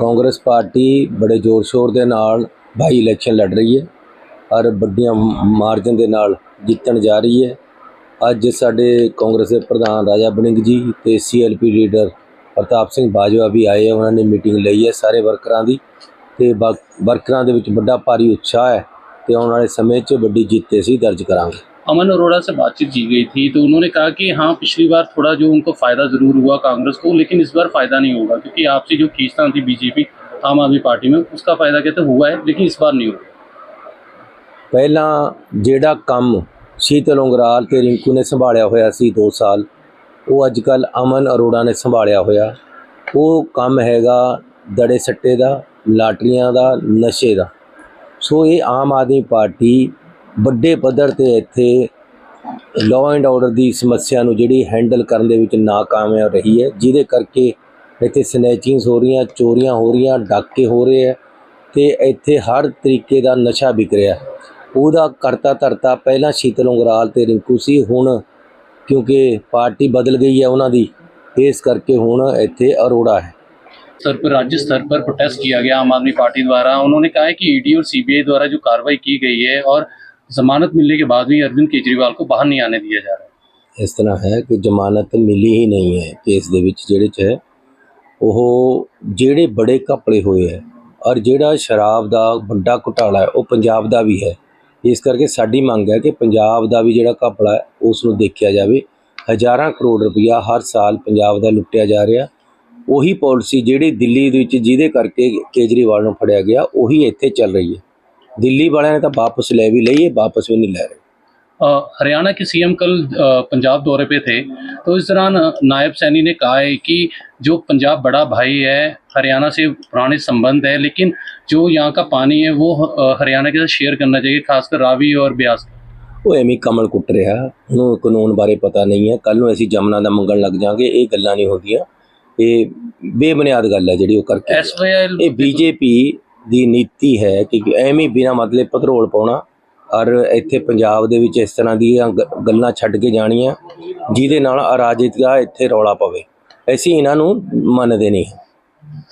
Congress party ਬੜੇ ਜ਼ੋਰ ਸ਼ੋਰ ਦੇ ਨਾਲ ਬਾਈ ਇਲੈਕਸ਼ਨ ਲੜ ਰਹੀ ਹੈ ਔਰ ਵੱਡੀਆਂ ਮਾਰਜਨ ਦੇ ਨਾਲ ਜਿੱਤਣ ਜਾ ਰਹੀ ਹੈ ਅੱਜ ਸਾਡੇ ਕਾਂਗਰਸ ਦੇ ਪ੍ਰਧਾਨ ਰਾਜਾ ਬੜਿੰਗ ਜੀ ਤੇ ਸੀਐਲਪੀ ਲੀਡਰ ਪ੍ਰਤਾਪ ਸਿੰਘ ਬਾਜਵਾ ਵੀ ਆਏ ਹੈ। ਉਹਨਾਂ ਨੇ ਮੀਟਿੰਗ ਲਈ ਹੈ ਸਾਰੇ ਵਰਕਰਾਂ ਦੀ ਤੇ ਵਰਕਰਾਂ ਦੇ ਵਿੱਚ ਵੱਡਾ ਭਾਰੀ ਉਤਸ਼ਾਹ ਹੈ ਤੇ ਆਉਣ ਵਾਲੇ ਸਮੇਂ 'ਚ ਵੱਡੀ ਜਿੱਤ ਅਸੀਂ ਦਰਜ ਕਰਾਂਗੇ अमन अरोड़ा से बातचीत की गई थी तो उन्होंने कहा कि हाँ पिछली बार थोड़ा जो उनको फायदा जरूर हुआ कांग्रेस को लेकिन इस बार फायदा नहीं होगा क्योंकि आपसी जो खींचतान थी बीजेपी आम आदमी पार्टी में उसका फायदा कहते हुआ है लेकिन इस बार नहीं होगा ਪਹਿਲਾਂ ਜਿਹੜਾ ਕੰਮ ਸ਼ੀਤਲ ਉਂਗਰਾਲ ਤੇ ਰਿੰਕੂ ਨੇ ਸੰਭਾਲਿਆ ਹੋਇਆ ਸੀ 2 ਸਾਲ ਉਹ ਅੱਜ ਕੱਲ ਅਮਨ ਅਰੋੜਾ ਨੇ ਸੰਭਾਲਿਆ ਹੋਇਆ ਉਹ ਕੰਮ ਹੈਗਾ ਦੜੇ ਸੱਟੇ ਦਾ ਲਾਟਰੀਆਂ ਦਾ ਨਸ਼ੇ ਦਾ ਸੋ ਇਹ ਆਮ ਆਦਮੀ ਪਾਰਟੀ ਵੱਡੇ ਪੱਧਰ ਤੇ ਇੱਥੇ ਲਾਅ ਐਂਡ ਆਰਡਰ ਦੀ ਸਮੱਸਿਆ ਨੂੰ ਜਿਹੜੀ ਹੈਂਡਲ ਕਰਨ ਦੇ ਵਿੱਚ ਨਾਕਾਮਯਾਬ ਰਹੀ ਹੈ ਜਿਹਦੇ ਕਰਕੇ ਇੱਥੇ ਸਨੈਚਿੰਗਸ ਹੋ ਰਹੀਆਂ ਚੋਰੀਆਂ ਹੋ ਰਹੀਆਂ ਡਾਕੇ ਹੋ ਰਹੇ ਹੈ ਤੇ ਇੱਥੇ ਹਰ ਤਰੀਕੇ ਦਾ ਨਸ਼ਾ ਵਿਕ ਰਿਹਾ ਉਹਦਾ ਕਰਤਾ ਧਰਤਾ ਪਹਿਲਾਂ ਸ਼ੀਤਲ ਉਂਗਰਾਲ ਤੇ ਰਿੰਕੂ ਸੀ ਹੁਣ ਕਿਉਂਕਿ ਪਾਰਟੀ ਬਦਲ ਗਈ ਹੈ ਉਹਨਾਂ ਦੀ ਇਸ ਕਰਕੇ ਹੁਣ ਇੱਥੇ ਅਰੋੜਾ ਹੈ स्तर पर राज्य स्तर पर प्रोटेस्ट किया गया आम आदमी पार्टी द्वारा उन्होंने कहा है कि ईडी और सीबीआई द्वारा जो कार्रवाई की गई है और जमानत मिलने के बाद भी अरविंद केजरीवाल को बाहर नहीं आने दिया जा रहा है ਇਸ ਤਰ੍ਹਾਂ ਹੈ ਕਿ ਜ਼ਮਾਨਤ ਮਿਲੀ ਹੀ ਨਹੀਂ ਹੈ ਕੇਸ ਦੇ ਵਿੱਚ ਜਿਹੜੇ ਚ ਹੈ ਉਹ ਜਿਹੜੇ ਬੜੇ ਘਪਲੇ ਹੋਏ ਹੈ ਔਰ ਜਿਹੜਾ ਸ਼ਰਾਬ ਦਾ ਵੱਡਾ ਘੁਟਾਲਾ ਹੈ ਉਹ ਪੰਜਾਬ ਦਾ ਵੀ ਹੈ ਇਸ ਕਰਕੇ ਸਾਡੀ ਮੰਗ ਹੈ ਕਿ ਪੰਜਾਬ ਦਾ ਵੀ ਜਿਹੜਾ ਘਪਲਾ ਹੈ ਉਸ ਨੂੰ ਦੇਖਿਆ ਜਾਵੇ ਹਜ਼ਾਰਾਂ ਕਰੋੜ ਰੁਪਇਆ ਹਰ ਸਾਲ ਪੰਜਾਬ ਦਾ ਲੁੱਟਿਆ ਜਾ ਰਿਹਾ ਉਹੀ ਪਾਲਿਸੀ ਜਿਹੜੀ ਦਿੱਲੀ ਦੇ ਵਿੱਚ ਜਿਹਦੇ ਕਰਕੇ ਕੇਜਰੀਵਾਲ ਨੂੰ ਫੜਿਆ ਗਿਆ ਉਹੀ ਇੱਥੇ ਚੱਲ ਰਹੀ ਹੈ ਦਿੱਲੀ ਵਾਲਿਆਂ ਨੇ ਤਾਂ ਵਾਪਸ ਲੈ ਵੀ ਲਈ ਹੈ ਵਾਪਸ ਵੀ ਨਹੀਂ ਲੈ ਰਹੇ अ, हरियाणा के सीएम कल अ, पंजाब दौरे पे थे तो इस दौरान अ, नायब सैनी ने कहा है कि जो पंजाब बड़ा भाई है हरियाणा से पुराने संबंध है लेकिन जो यहाँ का पानी है वो अ, हरियाणा के साथ शेयर करना चाहिए खासकर रावी और ब्यास ਉਹ ਐਵੇਂ ਹੀ ਕਮਲ ਕੁੱਟ ਰਿਹਾ ਉਹਨੂੰ ਕਾਨੂੰਨ ਬਾਰੇ ਪਤਾ ਨਹੀਂ ਹੈ ਕੱਲ ਨੂੰ ਅਸੀਂ ਜਮਨਾ ਦਾ ਮੰਗਣ ਲੱਗ ਜਾਾਂਗੇ ਇਹ ਗੱਲਾਂ ਨਹੀਂ ਹੁੰਦੀਆਂ ਇਹ ਬੇਬੁਨਿਆਦ ਗੱਲ ਹੈ ਜਿਹੜੀ ਉਹ ਕਰਕੇ एस वाई ਇਹ ਬੀਜੇਪੀ ਦੀ ਨੀਤੀ ਹੈ ਕਿ ਐਵੇਂ ਬਿਨਾ ਮਤਲਬ ਪੈਟਰੋਲ ਪਾਉਣਾ, ਔਰ ਇੱਥੇ ਪੰਜਾਬ ਦੇ ਵਿੱਚ ਇਸ ਤਰ੍ਹਾਂ ਦੀਆਂ ਗ- ਗੱਲਾਂ ਛੱਡ ਕੇ ਜਾਣੀਆਂ, ਜਿਹਦੇ ਨਾਲ ਅਰਾਜਕਤਾ ਇੱਥੇ ਰੌਲਾ ਪਵੇ। ਅਸੀਂ ਇਹਨਾਂ ਨੂੰ ਮੰਨਦੇ ਨਹੀਂ।